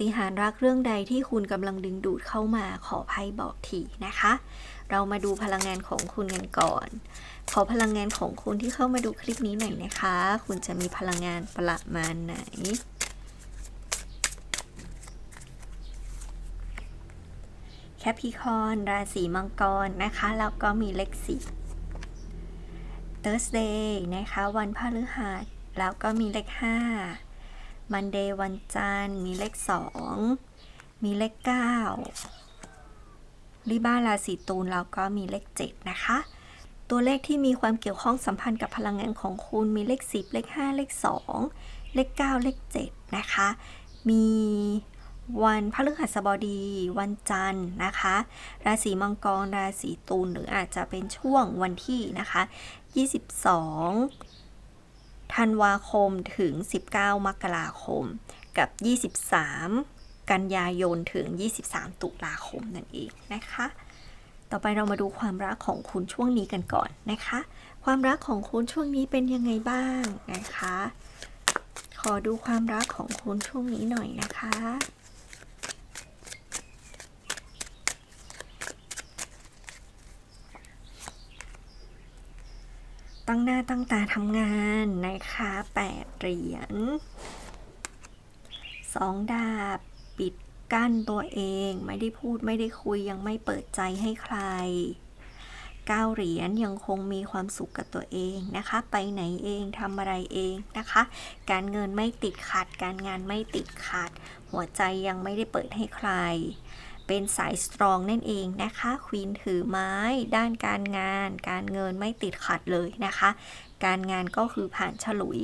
ฏิหารรักเรื่องใดที่คุณกำลังดึงดูดเข้ามาขอไพ่บอกทีนะคะ เรามาดูพลังงานของคุณกันก่อน ขอพลังงานของคุณที่เข้ามาดูคลิปนี้หน่อยนะคะ คุณจะมีพลังงานประมาณไหนแคปิคอนราศีมังกรนะคะ แล้วก็มีเลขสี่ Thursday นะคะ วันพฤหัสแล้วก็มีเลขห้า Monday วันจันทร์มีเลขสองมีเลขเก้าลิบ้าราศีตุลแล้วก็มีเลขเจ็ดนะคะ ตัวเลขที่มีความเกี่ยวข้องสัมพันธ์กับพลังงานของคุณมีเลข 10 เลข 5 เลข 2 เลข 9 เลข 7 นะคะ มีวันพฤหัสบดีวันจันทร์นะคะ ราศีมังกรราศีตุลหรืออาจจะเป็นช่วงวันที่นะคะ 22 ธันวาคมถึง 19 มกราคม กับ 23 กันยายนถึง 23 ตุลาคมนั่นเองนะคะ ต่อไปเรามาดูความรักของคุณช่วงนี้กันก่อนนะคะ ความรักของคุณช่วงนี้เป็นยังไงบ้างนะคะ ขอดูความรักของคุณช่วงนี้หน่อยนะคะ ตั้งหน้าตั้งตาทำงานนะคะแปดเหรียญสองดาบ ปิดกั้นตัวเอง ไม่ได้พูดไม่ได้คุยยังไม่เปิดใจให้ใครเก้าเหรียญยังคงมีความสุขกับตัวเองนะคะ ไปไหนเองทำอะไรเองนะคะ การเงินไม่ติดขัด การงานไม่ติดขัด หัวใจยังไม่ได้เปิดให้ใคร เป็นสายสตรองนั่นเองนะคะควีนถือไม้ ด้านการงาน การเงินไม่ติดขัดเลยนะคะ การงานก็คือผ่านฉลุย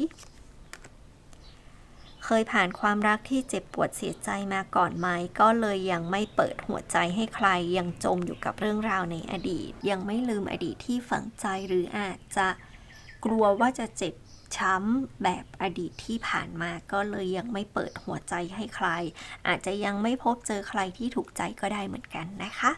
เคยผ่านความรักที่เจ็บปวดเสียใจมาก่อนไหม ก็เลยยังไม่เปิดหัวใจให้ใครยังจมอยู่กับเรื่องราวในอดีต ยังไม่ลืมอดีตที่ฝังใจหรืออาจจะกลัวว่าจะเจ็บ ช้ำแบบอดีตที่ผ่านมาก็เลยยังไม่เปิดหัวใจให้ใคร อาจจะยังไม่พบเจอใครที่ถูกใจก็ได้เหมือนกันนะคะ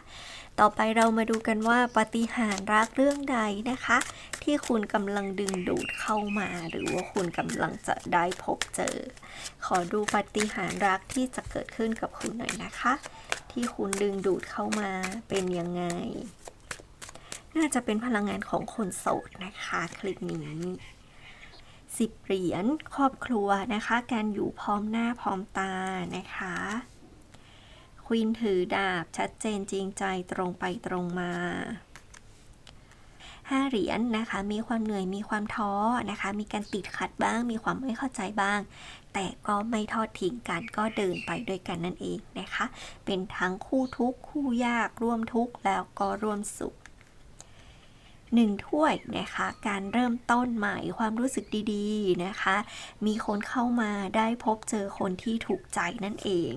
ต่อไปเรามาดูกันว่าปฏิหารรักเรื่องใดนะคะ ที่คุณกำลังดึงดูดเข้ามา หรือว่าคุณกำลังจะได้พบเจอ ขอดูปฏิหารรักที่จะเกิดขึ้นกับคุณหน่อยนะคะ ที่คุณดึงดูดเข้ามาเป็นยังไง น่าจะเป็นพลังงานของคนโสดนะคะ คลิปนี้ สิบเหรียญครอบครัวนะคะ การอยู่พร้อมหน้าพร้อมตานะคะควีนถือดาบชัดเจนจริงใจตรงไปตรงมาห้าเหรียญนะคะ มีความเหนื่อย มีความท้อนะคะ มีการติดขัดบ้าง มีความไม่เข้าใจบ้าง แต่ก็ไม่ทอดทิ้งกัน ก็เดินไปด้วยกันนั่นเองนะคะ เป็นทั้งคู่ทุกข์คู่ยาก ร่วมทุกข์แล้วก็ร่วมสุข หนึ่งถ้วยนะคะ การเริ่มต้นใหม่ความรู้สึกดีๆนะคะ มีคนเข้ามาได้พบเจอคนที่ถูกใจนั่นเอง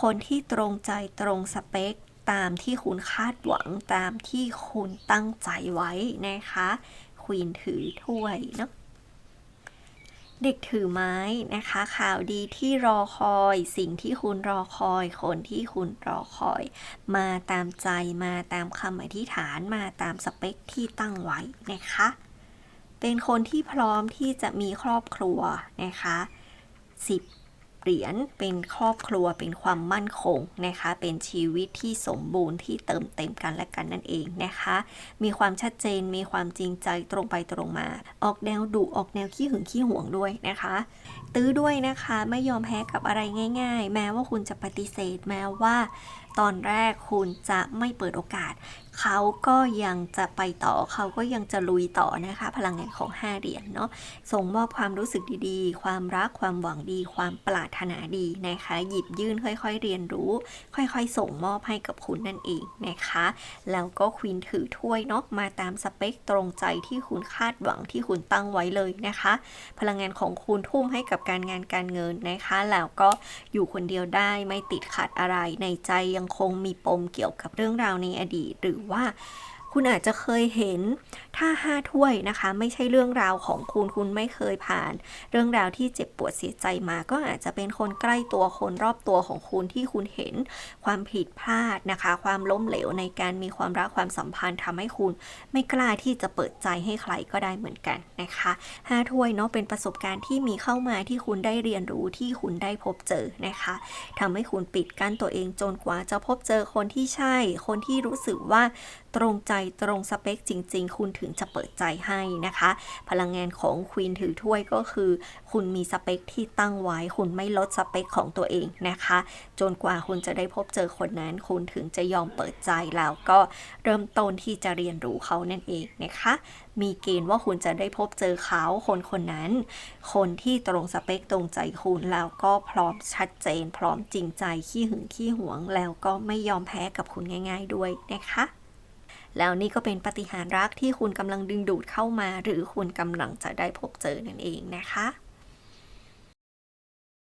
คนที่ตรงใจตรงสเปคตามที่คุณคาดหวังตามที่คุณตั้งใจไว้นะคะควีนถือถ้วยเนาะ เด็กถือไม้นะคะ ข่าวดีที่รอคอย สิ่งที่คุณรอคอย คนที่คุณรอคอย มาตามใจมาตามคำอธิษฐานมาตามสเปคที่ตั้งไว้นะคะ เป็นคนที่พร้อมที่จะมีครอบครัวนะคะ 10 เหรียญเป็นครอบครัวเป็นความมั่นคงนะคะ เป็นชีวิตที่สมบูรณ์ที่เติมเต็มกันและกันนั่นเองนะคะ มีความชัดเจนมีความจริงใจตรงไปตรงมา ออกแนวดุออกแนวขี้หึงขี้หวงด้วยนะคะ ตื้อด้วยนะคะไม่ยอมแพ้กับอะไรง่าย ๆ แม้ว่าคุณจะปฏิเสธแม้ว่าตอนแรกคุณจะไม่เปิดโอกาส เขาก็ยังจะไปต่อเขาก็ยังจะลุยต่อนะคะ พลังงานของ 5 เหรียญเนาะส่งมอบความรู้สึกดีๆ ความรักความหวังดี ความปรารถนาดีนะคะ หยิบยื่นค่อยๆเรียนรู้ ค่อยๆ ส่งมอบให้กับคุณนั่นเองนะคะ แล้วก็ควีนถือถ้วยเนาะมาตามสเปคตรงใจที่คุณคาดหวังที่คุณตั้งไว้เลยนะคะ พลังงานของคุณทุ่มให้กับการงานการเงินนะคะ แล้วก็อยู่คนเดียวได้ไม่ติดขัดอะไรในใจยังคงมีปมเกี่ยวกับเรื่องราวในอดีต หรือว่าคุณอาจจะเคยเห็นถ้าห้าถ้วยนะคะ ไม่ใช่เรื่องราวของคุณคุณไม่เคยผ่าน เรื่องราวที่เจ็บปวดเสียใจมา ก็อาจจะเป็นคนใกล้ตัวคนรอบตัวของคุณที่คุณเห็นความผิดพลาดนะคะ ความล้มเหลวในการมีความรักความสัมพันธ์ทำให้คุณ ไม่กล้าที่จะเปิดใจให้ใครก็ได้เหมือนกันนะคะห้าถ้วยเนาะเป็นประสบการณ์ที่มีเข้ามาที่คุณได้เรียนรู้ที่คุณได้พบเจอนะคะทำให้คุณปิดกั้นตัวเองจนกว่าจะพบเจอคนที่ใช่ คนที่รู้สึกว่าตรงใจตรงสเปคจริง ๆ คุณถึงจะเปิดใจให้นะคะ พลังงานของควีนถือถ้วยก็คือ คุณมีสเปคที่ตั้งไว้ คุณไม่ลดสเปคของตัวเองนะคะ จนกว่าคุณจะได้พบเจอคนนั้นคุณถึงจะยอมเปิดใจแล้วก็เริ่มต้นที่จะเรียนรู้เขานั่นเองนะคะ มีเกณฑ์ว่าคุณจะได้พบเจอเขาคนคนนั้น คนที่ตรงสเปคตรงใจคุณแล้วก็พร้อมชัดเจน พร้อมจริงใจขี้หึงขี้หวงแล้วก็ไม่ยอมแพ้กับคุณง่าย ๆด้วยนะคะ แล้วนี่ก็เป็นปฏิหารรักที่คุณกำลังดึงดูดเข้ามา หรือคุณกำลังจะได้พบเจอนั่นเองนะคะ